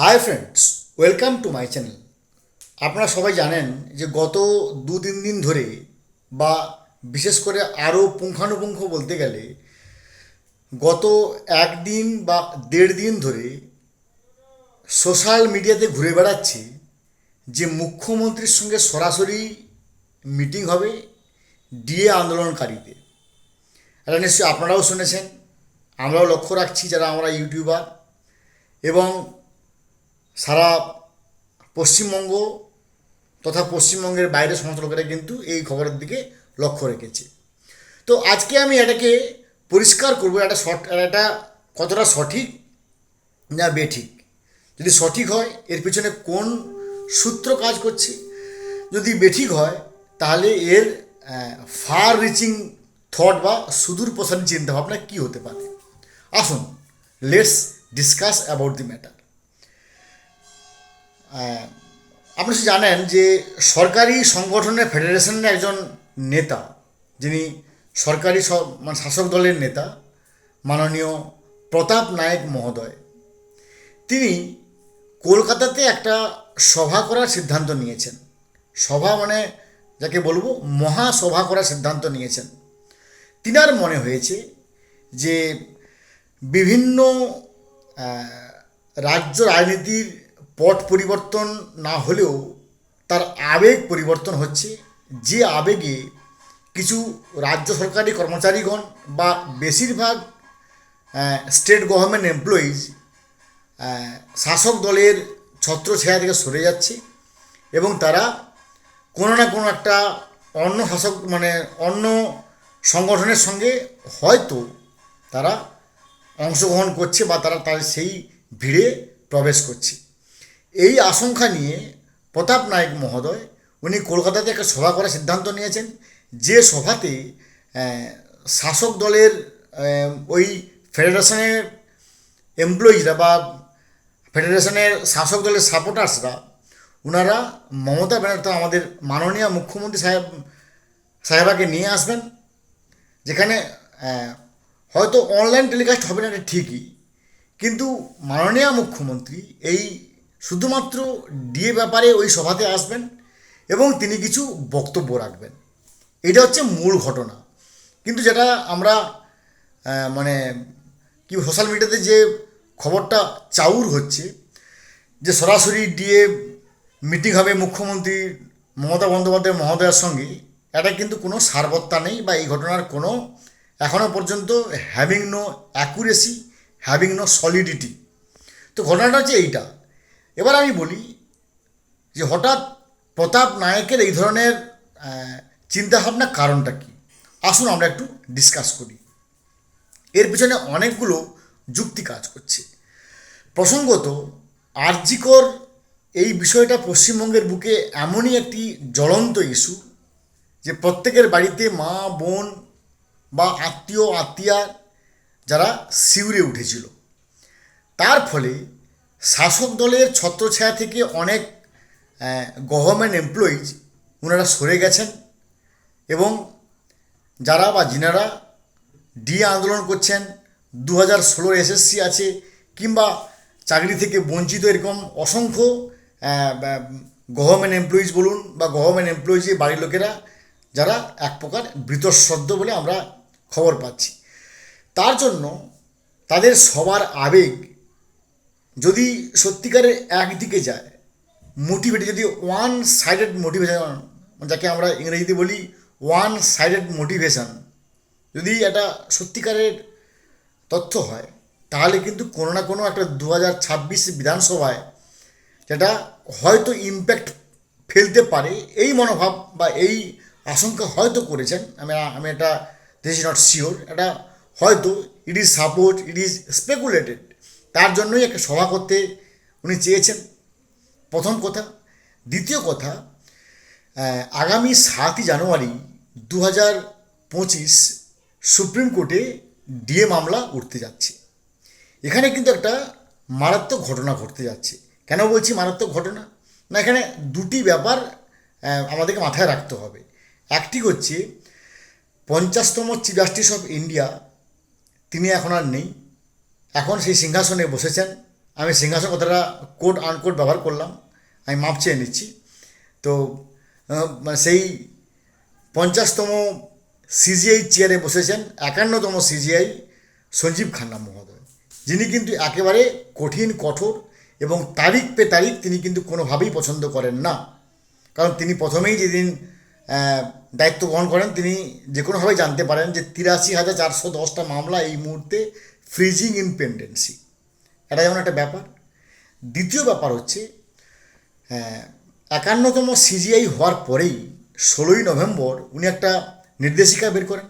Hi friends welcome to my channel আপনারা সবাই জানেন যে গত দু তিন দিন ধরে বা বিশেষ করে আরও পুঙ্খানুপুঙ্খ বলতে গেলে, গত একদিন বা দেড় দিন ধরে সোশ্যাল মিডিয়াতে ঘুরে বেড়াচ্ছে যে মুখ্যমন্ত্রীর সঙ্গে সরাসরি মিটিং হবে ডিএ আন্দোলনকারীদের। এটা নিশ্চয়ই আপনারাও শুনেছেন, আমরাও লক্ষ্য রাখছি যারা আমরা ইউটিউবার। এবং সারা পশ্চিমবঙ্গ তথা পশ্চিমবঙ্গের বাইরে সমস্ত লোকেরা কিন্তু এই খবরের দিকে লক্ষ্য রেখেছে। তো আজকে আমি এটাকে পরিষ্কার করব, এটা সঠ এটা কতটা সঠিক না বেঠিক? যদি সঠিক হয়, এর পিছনে কোন সূত্র কাজ করছে? যদি বেঠিক হয়, তাহলে এর ফার রিচিং থট বা সুদূর প্রসারী চিন্তাভাবনা কী হতে পারে? আসুন let's discuss about the matter আপনি জানেন যে সরকারি সংগঠনের ফেডারেশনের একজন নেতা, যিনি সরকারি মানে শাসক দলের নেতা, মাননীয় প্রতাপ নায়েক মহোদয়, তিনি কলকাতাতে একটা সভা করার সিদ্ধান্ত নিয়েছেন। সভা মানে যাকে বলব, মহাসভা করার সিদ্ধান্ত নিয়েছেন। তিনার মনে হয়েছে যে বিভিন্ন রাজ্য রাজনীতির পট পরিবর্তন না হলেও তার আবেগ পরিবর্তন হচ্ছে। যে আবেগে কিছু রাজ্য সরকারি কর্মচারীগণ বা বেশিরভাগ স্টেট গভর্নমেন্ট এমপ্লয়িজ শাসক দলের ছত্রছায়া থেকে সরে যাচ্ছে এবং তারা কোনো না কোনো একটা অন্য শাসক মানে অন্য সংগঠনের সঙ্গে হয়তো তারা অংশগ্রহণ করছে বা তারা তার সেই ভিড়ে প্রবেশ করছে। এই আশঙ্কা নিয়ে প্রতাপ নায়ক মহোদয় উনি কলকাতাতে একটা সভা করার সিদ্ধান্ত নিয়েছেন। যে সভাতে শাসক দলের ওই ফেডারেশনের এমপ্লয়িজরা বা ফেডারেশনের শাসক দলের সাপোর্টার্সরা ওনারা মমতা ব্যানার্জি আমাদের মাননীয় মুখ্যমন্ত্রী সাহেব, সাহেবাকে নিয়ে আসবেন, যেখানে হয়তো অনলাইন টেলিকাস্ট হবে না এটা ঠিকই। কিন্তু মাননীয় মুখ্যমন্ত্রী এই শুধুমাত্র ডিএ ব্যাপারে ওই সভাতে আসবেন এবং তিনি কিছু বক্তব্য রাখবেন। এটা হচ্ছে মূল ঘটনা। কিন্তু যেটা আমরা মানে কি সোশ্যাল মিডিয়াতে যে খবরটা চাউর হচ্ছে, যে সরাসরি ডিএ মিটিং হবে মুখ্যমন্ত্রী মমতা বন্দ্যোপাধ্যায় মহোদয়ের সঙ্গে, এটা কিন্তু কোনো সারবত্তা নেই বা এই ঘটনার কোনো এখনও পর্যন্ত having no accuracy having no solidity তো ঘটনাটা হচ্ছে এইটা। এবার আমি বলি যে হঠাৎ প্রতাপ নায়কের এই ধরনের চিন্তাভাবনার কারণটা কি? আসুন আমরা একটু ডিসকাস করি। এর পিছনে অনেকগুলো যুক্তি কাজ করছে। প্রসঙ্গত, আরজিকর এই বিষয়টা পশ্চিমবঙ্গের বুকে এমনই একটি জ্বলন্ত ইস্যু যে প্রত্যেকের বাড়িতে মা, বোন বা আত্মীয় আত্মীয়া যারা শিউরে উঠেছিল। তার ফলে শাসক দলের ছত্রছায়া থেকে অনেক গভর্নমেন্ট এমপ্লয়িজ ওনারা সরে গেছেন এবং যারা বা যিনারা ডিএ আন্দোলন করছেন দু হাজার ষোলোর এসএসসি আছে কিংবা চাকরি থেকে বঞ্চিত এরকম অসংখ্য গভর্নমেন্ট এমপ্লয়িজ বলুন বা গভর্নমেন্ট এমপ্লয়িজের বাড়ির লোকেরা, যারা এক প্রকার বৃতশ্রদ্ধ বলে আমরা খবর পাচ্ছি। তার জন্য তাদের সবার আবেগ যদি সত্যিকারের একদিকে যায় মোটিভেট যদি ওয়ান সাইডেড মোটিভেশন যাকে আমরা ইংরেজিতে বলি ওয়ান সাইডেড মোটিভেশন যদি এটা সত্যিকারের তথ্য হয়, তাহলে কিন্তু কোনো না কোনো একটা দু হাজার ছাব্বিশ বিধানসভায় যেটা হয়তো ইম্প্যাক্ট ফেলতে পারে, এই মনোভাব বা এই আশঙ্কা হয়তো করেছেন, আমি আমি এটা দিস ইজ নট শিওর এটা হয়তো it is support it is speculated তার জন্যই একটা সভা করতে উনি চেয়েছেন। প্রথম কথা। দ্বিতীয় কথা আগামী সাতই জানুয়ারি দু হাজার পঁচিশ সুপ্রিম কোর্টে ডিএ মামলা উঠতে যাচ্ছে। এখানে কিন্তু একটা মারাত্মক ঘটনা ঘটতে যাচ্ছে। কেন বলছি মারাত্মক ঘটনা? না, এখানে দুটি ব্যাপার আমাদেরকে মাথায় রাখতে হবে। একটি হচ্ছে, পঞ্চাশতম চিফ জাস্টিস অফ ইন্ডিয়া, তিনি এখন আর নেই। এখন সেই সিংহাসনে বসেছেন। আমি সিংহাসন কথাটা কোট আনকোট ব্যবহার করলাম। আমি মাপ চেয়ে নিচ্ছি। তো সেই পঞ্চাশতম সিজিআই চেয়ারে বসেছেন একান্নতম সিজিআই সঞ্জীব খান্না মহোদয়। যিনি কিন্তু একেবারে কঠিন, কঠোর এবং তারিখ পে তারিখ তিনি কিন্তু কোনোভাবেই পছন্দ করেন না। কারণ তিনি প্রথমেই যেদিন দায়িত্ব গ্রহণ করেন তিনি যে কোনোভাবেই জানতে পারেন যে তিরাশি হাজার চারশো দশটা মামলা এই মুহূর্তে ফ্রিজিং ইন পেন্ডেন্সি এটা যেমন একটা ব্যাপার। দ্বিতীয় ব্যাপার হচ্ছে একান্নতম সিজিআই হওয়ার পরেই ষোলোই নভেম্বর উনি একটা নির্দেশিকা বের করেন।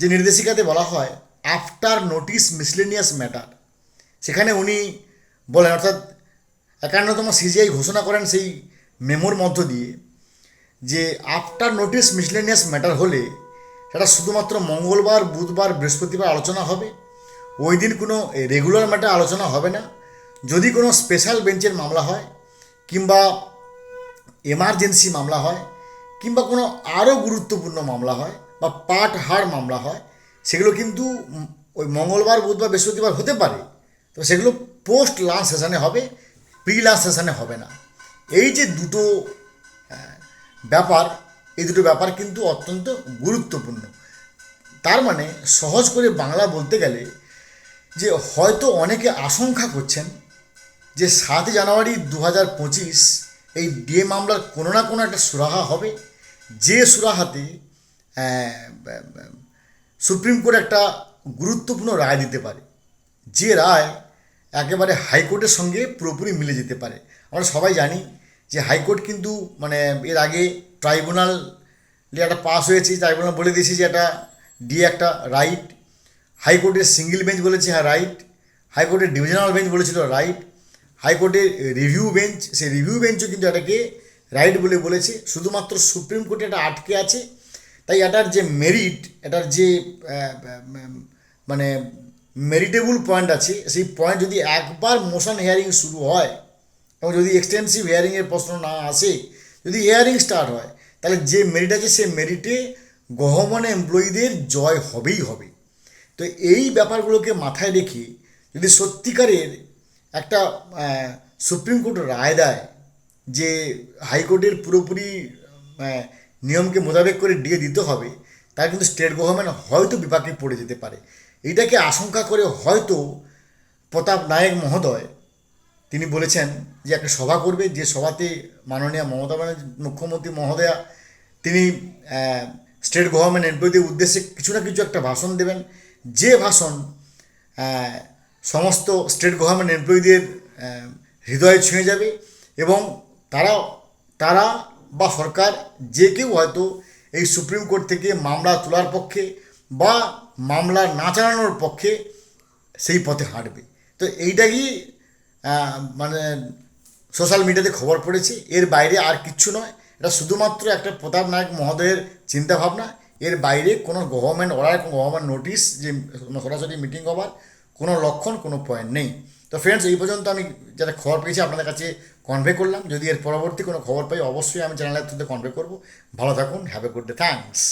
যে নির্দেশিকাতে বলা হয় আফটার নোটিস মিসলেনিয়াস ম্যাটার সেখানে উনি বলেন, অর্থাৎ একান্নতম সিজিআই ঘোষণা করেন সেই মেমোর মধ্য দিয়ে যে আফটার নোটিস মিসলেনিয়াস ম্যাটার হলে সেটা শুধুমাত্র মঙ্গলবার, বুধবার, বৃহস্পতিবার আলোচনা হবে। ওই দিন কোনো রেগুলার ম্যাটার আলোচনা হবে না। যদি কোনো স্পেশাল বেঞ্চের মামলা হয়, কিংবা এমার্জেন্সি মামলা হয়, কিংবা কোনো আরও গুরুত্বপূর্ণ মামলা হয়, বা পাট হার মামলা হয়, সেগুলো কিন্তু ওই মঙ্গলবার, বুধবার, বৃহস্পতিবার হতে পারে। তো সেগুলো পোস্ট লাঞ্চ সেশনে হবে প্রি লাঞ্চ সেশনে হবে না। এই যে দুটো ব্যাপার, এই দুটো ব্যাপার কিন্তু অত্যন্ত গুরুত্বপূর্ণ। তার মানে সহজ করে বাংলা বলতে গেলে যে হয়তো অনেকে আশঙ্কা করছেন যে সাত জানুয়ারি দু হাজার পঁচিশ এই ডিএ মামলার কোনো না কোনো একটা সুরাহা হবে। যে সুরাহাতে সুপ্রিম কোর্ট একটা গুরুত্বপূর্ণ রায় দিতে পারে। যে রায় একেবারে হাইকোর্টের সঙ্গে পুরোপুরি মিলে যেতে পারে। আমরা সবাই জানি যে হাইকোর্ট কিন্তু মানে এর আগে ট্রাইব্যুনাল একটা পাস হয়েছে। ট্রাইব্যুনাল বলে দিয়েছে যে একটা ডিএ একটা রাইট হাইকোর্টের সিঙ্গেল বেঞ্চ বলেছে হ্যাঁ রাইট হাইকোর্টের ডিভিশনাল বেঞ্চ বলেছিল রাইট হাইকোর্টের রিভিউ বেঞ্চ সেই রিভিউ বেঞ্চও কিন্তু এটাকে রাইট বলে বলেছে। শুধুমাত্র সুপ্রিম কোর্টে এটা আটকে আছে। তাই এটার যে মেরিট এটার যে মানে মেরিটেবল পয়েন্ট আছে, সেই পয়েন্ট যদি একবার মোশন হিয়ারিং শুরু হয়, এবং যদি এক্সটেন্সিভ হিয়ারিংয়ের প্রশ্ন না আসে, যদি হিয়ারিং স্টার্ট হয়, তাহলে যে মেরিট আছে সে মেরিটে গহমান এমপ্লয়ীদের জয় হবেই হবে। তো এই ব্যাপারগুলোকে মাথায় রেখে যদি সত্যিকারের একটা সুপ্রিম কোর্ট রায় দেয় যে হাইকোর্টের পুরোপুরি নিয়মকে মোতাবেক করে দিয়ে দিতে হবে, তার কিন্তু স্টেট গভর্নমেন্ট হয়তো বিপাকে পড়ে যেতে পারে। এটাকে আশঙ্কা করে হয়তো প্রতাপ নায়ক মহোদয়, তিনি বলেছেন যে একটা সভা করবে, যে সভাতে মাননীয় মমতা ব্যানার্জি, মুখ্যমন্ত্রী মহোদয়া, তিনি স্টেট গভর্নমেন্ট এমপ্লয়ীদের উদ্দেশ্যে কিছু না কিছু একটা ভাষণ দেবেন। যে ভাষণ সমস্ত স্টেট গভর্নমেন্ট এমপ্লয়ীদের হৃদয়ে ছুঁয়ে যাবে এবং তারা তারা বা সরকার যে কেউ হয়তো এই সুপ্রিম কোর্ট থেকে মামলা তোলার পক্ষে বা মামলা না চালানোর পক্ষে সেই পথে হাঁটবে। তো এইটাই মানে সোশ্যাল মিডিয়াতে খবর পড়েছে। এর বাইরে আর কিচ্ছু নয়। এটা শুধুমাত্র একটা প্রতাপ নায়ক মহোদয়ের চিন্তাভাবনা। এর বাইরে কোনো গভর্নমেন্ট অর্ডার কোনো গভর্নমেন্ট নোটিশ যে সরাসরি মিটিং হবার কোনো লক্ষণ, কোনো পয়েন্ট নেই। তো ফ্রেন্ডস এই পর্যন্ত আমি যারা খবর পেয়েছি, আপনাদের কাছে কনভে করলাম। যদি এর পরবর্তী কোনো খবর পাই, অবশ্যই আমি চ্যানেলের থ্রুতে কনভে করব। ভালো থাকুন have a good day thanks